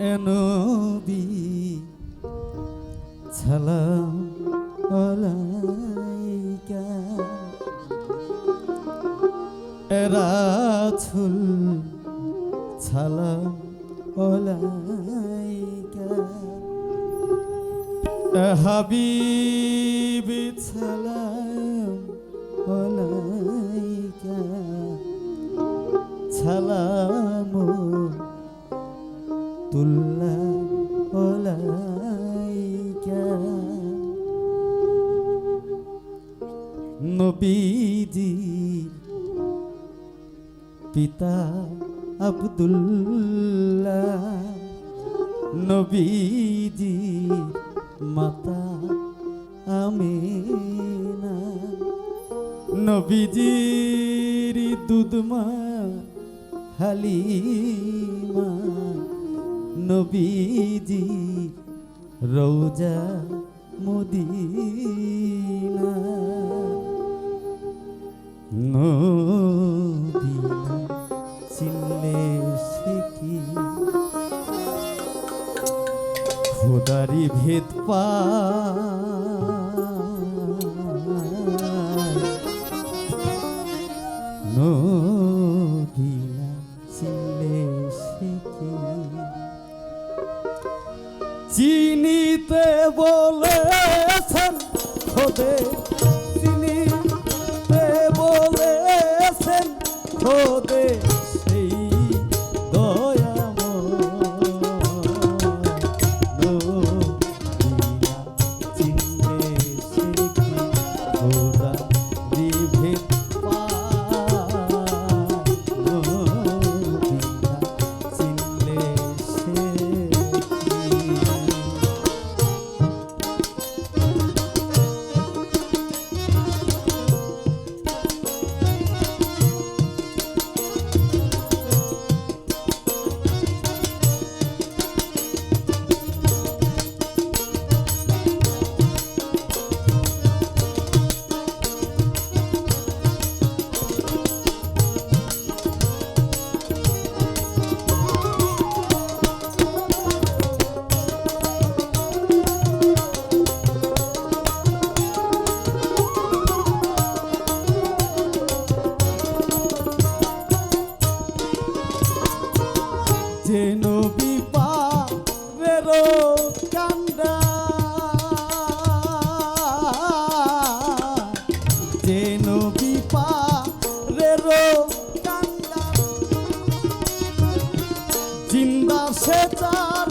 NB সালাম আলাইকা। রাছুল সালাম আলাইকা। হাবিব সালাম আলাইকা। সালাম তুল্লাহ আলাইকা নবীজি পিতা আব্দুল্লাহ নবীজি মাতা আমিনা নবীজির দুধমা হালিমা নবীজি রৌজা মদিনা। নদিনা চিনলে কি? খোদারি ভেদ নদিনা চিনলে খোদে যে নবী পারেরো কান্দা যে নবী পারেরো কান্দা জিন্দা সে চার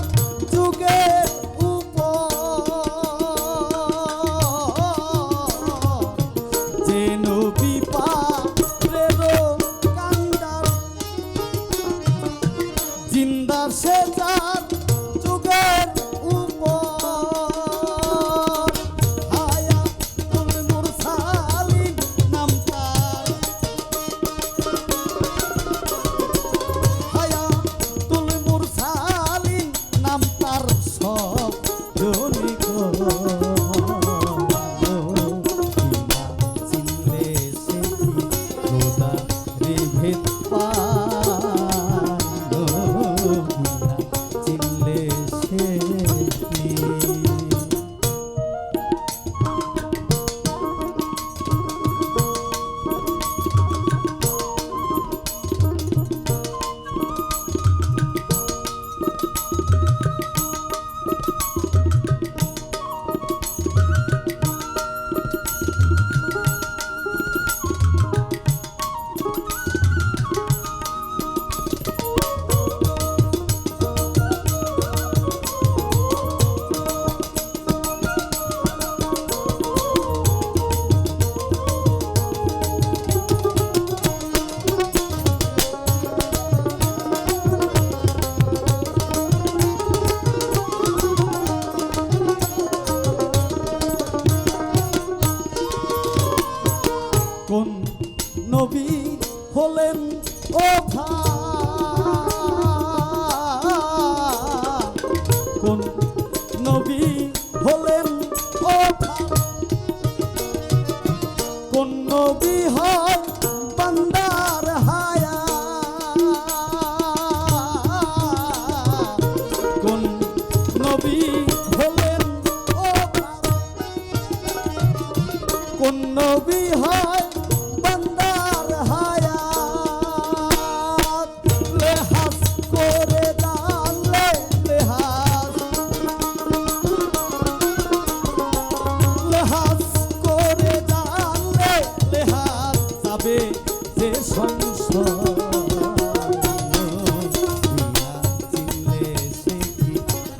I've said I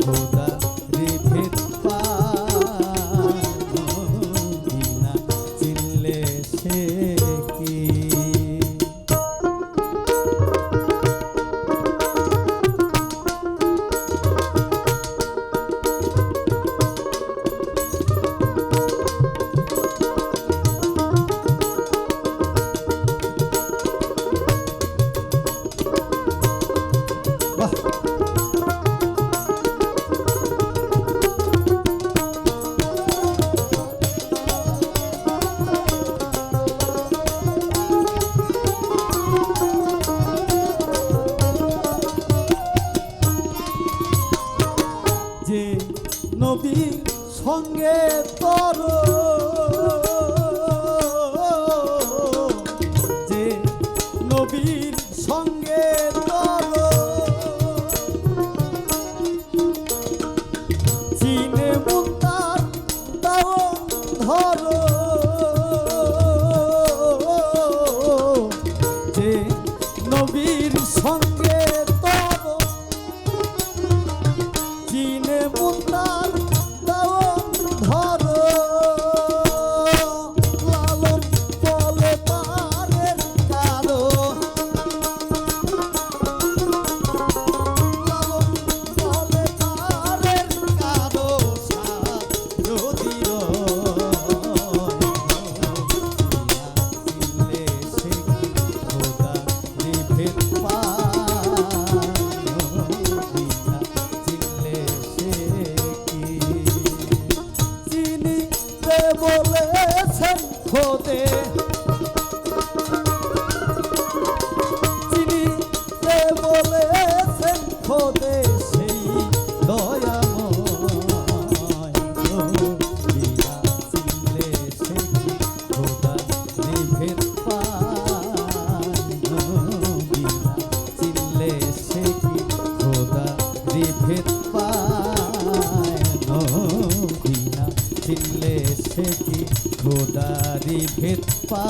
Oh, নবী সঙ্গে তর। বলেছেন খোদে। ছিলে সে কি? খোদারি ভেদ পা